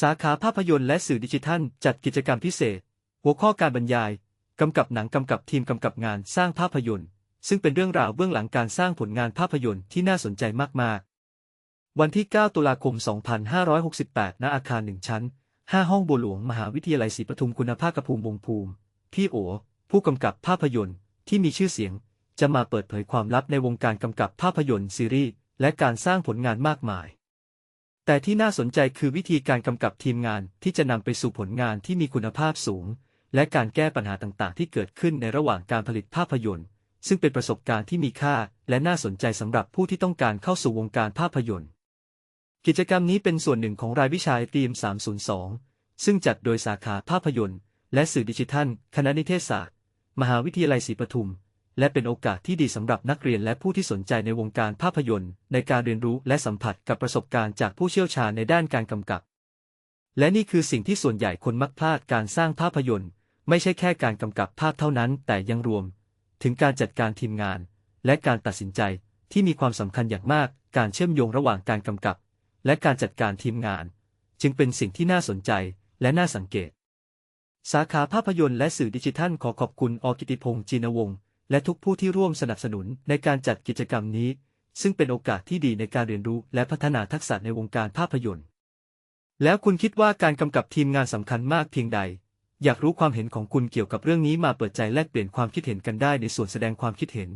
สาขาภาพยนตร์และสื่อดิจิทัล จัดกิจกรรมพิเศษ หัวข้อการบรรยาย กำกับหนังกำกับทีมกำกับงานสร้างภาพยนตร์ ซึ่งเป็นเรื่องราวเบื้องหลังการสร้างผลงานภาพยนตร์ที่น่าสนใจมาก ๆ วันที่ 9 ตุลาคม 2568 ณ อาคารหนึ่งชั้น 5 ห้องบัวหลวง มหาวิทยาลัยศรีปทุมคุณภาพกระภูมิวงภูมิ พี่โอ ผู้กำกับภาพยนตร์ที่มีชื่อเสียง จะมาเปิดเผยความลับในวงการกำกับภาพยนตร์ซีรีส์และการสร้างผลงานมากมาย แต่ที่น่าสนใจคือวิธีการกำกับทีมงานที่จะนำไปสู่ผลงานที่มีคุณภาพสูง และการแก้ปัญหาต่างๆ ที่เกิดขึ้นในระหว่างการผลิตภาพยนตร์ ซึ่งเป็นประสบการณ์ที่มีค่า และน่าสนใจสำหรับผู้ที่ต้องการเข้าสู่วงการภาพยนตร์ กิจกรรมนี้เป็นส่วนหนึ่งของรายวิชาทีม 302 ซึ่งจัดโดยสาขาภาพยนตร์ และสื่อดิจิทัล คณะนิเทศศาสตร์ มหาวิทยาลัยศรีปทุม และเป็นโอกาสที่ดีสำหรับนักเรียนและผู้ที่สนใจในวงการภาพยนตร์ ในการเรียนรู้และสัมผัสกับประสบการณ์จากผู้เชี่ยวชาญในด้านการกำกับ และนี่คือสิ่งที่ส่วนใหญ่คนมักพลาดการสร้างภาพยนตร์ ไม่ใช่แค่การกำกับภาพเท่านั้น แต่ยังรวม ถึงการจัดการทีมงาน และการตัดสินใจที่มีความสำคัญอย่างมาก การเชื่อมโยงระหว่างการกำกับ และการจัดการทีมงาน จึงเป็นสิ่งที่น่าสนใจและน่าสังเกต สาขาภาพยนตร์และสื่อดิจิทัลขอขอบคุณอกิติพงษ์จีนวงศ์ และทุกผู้ที่ร่วมสนับสนุนในการจัดกิจกรรมนี้ ซึ่งเป็นโอกาสที่ดีในการเรียนรู้และพัฒนาทักษะในวงการภาพยนตร์ แล้วคุณคิดว่าการกำกับทีมงานสำคัญมากเพียงใด อยากรู้ความเห็นของคุณเกี่ยวกับเรื่องนี้มาเปิดใจแลกเปลี่ยนความคิดเห็นกันได้ในส่วนแสดงความคิดเห็น